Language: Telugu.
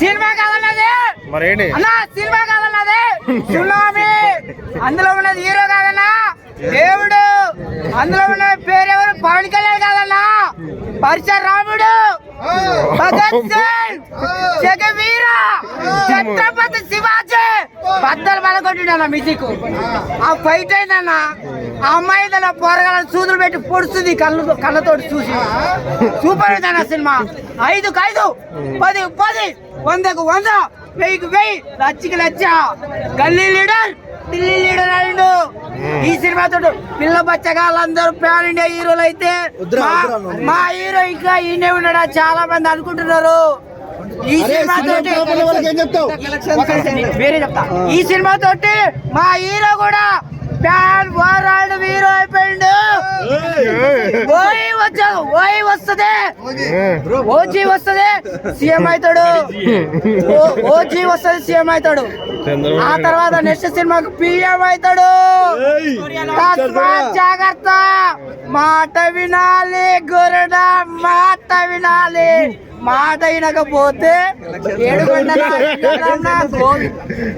సినిమా కాదన్నది. మరేంటి? అన్నా సినిమా కాదన్నది. సునామీ అందులో ఉన్నది హీరో కాదన్నా. దేవుడు. అందులో ఉన్న పేరెవరు పవన్ కళ్యాణ్ కాదన్నా. పరశురాముడు భగత్ సింగ్. జగవీర. ఛత్రపతి బద్దలు బలగొట్టిండన్న మ్యూజిక్ ఆ ఫైట్ అయిందన్న ఆ అమ్మాయి తన పోరగాల సూదులు పెట్టి పొడుస్తుంది కళ్ళు కళ్ళతోటి చూసి. సూపర్ అయిందన్న సినిమా. ఐదుకు ఐదు పది పది వందకు వంద వెయ్యికి వెయ్యి లచ్చికి లచ్చ. గల్లీ లీడర్ ఢిల్లీ లీడర్ అయిండు ఈ సినిమాతో పిల్ల బచ్చగాళ్ళందరూ ప్యాన్ ఇండియా హీరోలు అయితే మా- మా హీరో ఇంకా ఈయనే ఉన్నాడా చాలా మంది అనుకుంటున్నారు. ఈ సినిమా తోటి వేరే చెప్తా. ఈ సినిమా తోటి మా హీరో కూడా ప్యాన్ వరల్డ్ హీరో అయిపోయిండు. ఓయి వచ్చాడు ఓయి వస్తుంది. ఓజీ వస్తుంది సీఎం అవుతాడు. ఓ- ఓజీ వస్తుంది సీఎం అవుతాడు. ఆ తర్వాత నెక్స్ట్ సినిమాకు పిఎం అవుతాడు. జాగ్రత్త. మాట వినాలి గురుడ మాట వినాలి. మాట వెంకటరమణ గోవి-